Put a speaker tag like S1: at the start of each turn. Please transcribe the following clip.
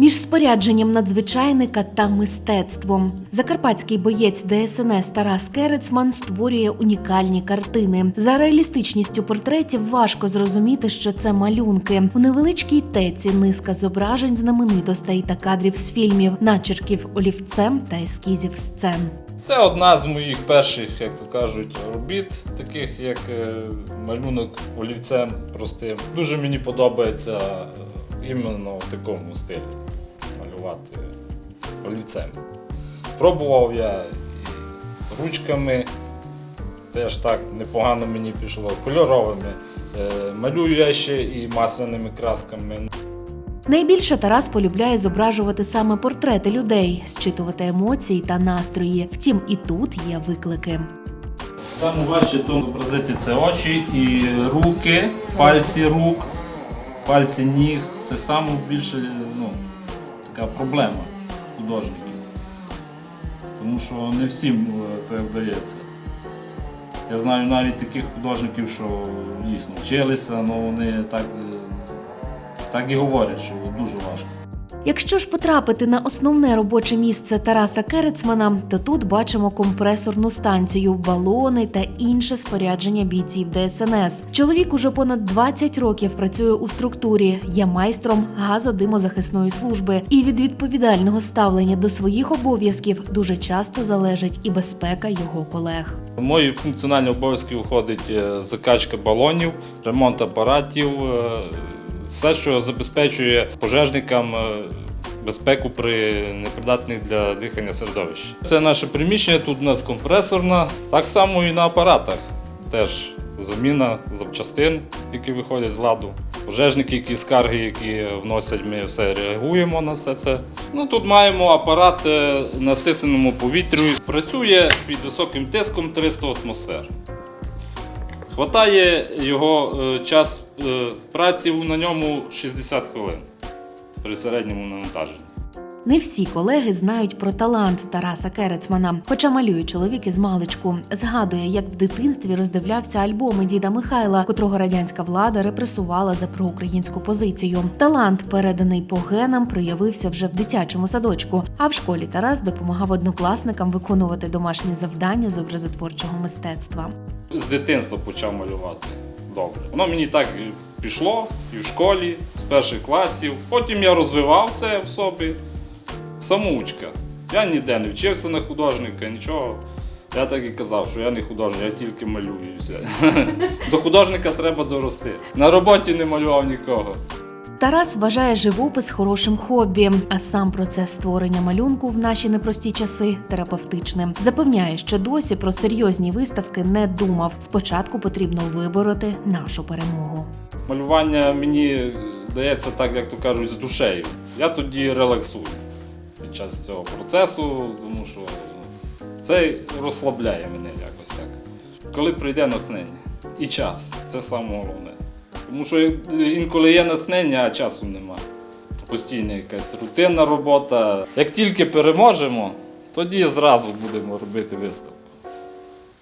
S1: Між спорядженням надзвичайника та мистецтвом закарпатський боєць ДСНС Тарас Керецман створює унікальні картини. За реалістичністю портретів важко зрозуміти, що це малюнки. У невеличкій теці низка зображень знаменитостей та кадрів з фільмів, начерків олівцем та ескізів сцен.
S2: Це одна з моїх перших, як то кажуть, робіт, таких як е, малюнок олівцем простим. Дуже мені подобається е, іменно в такому стилі малювати олівцем. Пробував я і ручками, теж так непогано мені пішло, кольоровими. Е, Малюю я ще і масляними красками.
S1: Найбільше Тарас полюбляє зображувати саме портрети людей, зчитувати емоції та настрої. Втім, і тут є виклики.
S2: Саме важче тут зобразити це очі і руки, пальці рук, пальці ніг. Це саме більше ну, така проблема художників. Тому що не всім е, це вдається. Я знаю навіть таких художників, що дійсно вчилися, але вони так, е, так і говорять, що дуже важко.
S1: Якщо ж потрапити на основне робоче місце Тараса Керецмана, то тут бачимо компресорну станцію, балони та інше спорядження бійців ДСНС. Чоловік уже понад 20 років працює у структурі, є майстром газодимозахисної служби, і від відповідального ставлення до своїх обов'язків дуже часто залежить і безпека його колег.
S2: В мої функціональні обов'язки входить е, закачка балонів, ремонт апаратів, е, все, що забезпечує пожежникам е, безпеку при непридатних для дихання середовищі. Це наше приміщення, тут у нас компресорна, так само і на апаратах. Теж заміна запчастин, які виходять з ладу. Пожежники, які скарги, які вносять, ми все реагуємо на все це. Ну тут маємо апарат е, на стисненому повітрю. Працює під високим тиском 300 атмосфер. Хватає його е, час праці на ньому 60 хвилин при середньому навантаженні.
S1: Не всі колеги знають про талант Тараса Керецмана. Хоча малює чоловік із маличку. Згадує, як в дитинстві роздивлявся альбоми діда Михайла, котрого радянська влада репресувала за проукраїнську позицію. Талант, переданий по генам, проявився вже в дитячому садочку. А в школі Тарас допомагав однокласникам виконувати домашні завдання з образотворчого мистецтва.
S2: З дитинства почав малювати добре. Воно мені так пішло і в школі, з перших класів. Потім я розвивав це в собі. Самоучка. Я ніде не вчився на художника, нічого. Я так і казав, що я не художник, я тільки малюю. До художника треба дорости. На роботі не малював нікого.
S1: Тарас вважає живопис хорошим хобі, а сам процес створення малюнку в наші непрості часи терапевтичним. Запевняє, що досі про серйозні виставки не думав. Спочатку потрібно вибороти нашу перемогу.
S2: Малювання мені дається так, як то кажуть, з душею. Я тоді релаксую під час цього процесу, тому що це розслабляє мене якось так. Коли прийде натхнення і час, це саме головне. Тому що інколи є натхнення, а часу нема. Постійна якась рутинна робота. Як тільки переможемо, тоді зразу будемо робити виставку.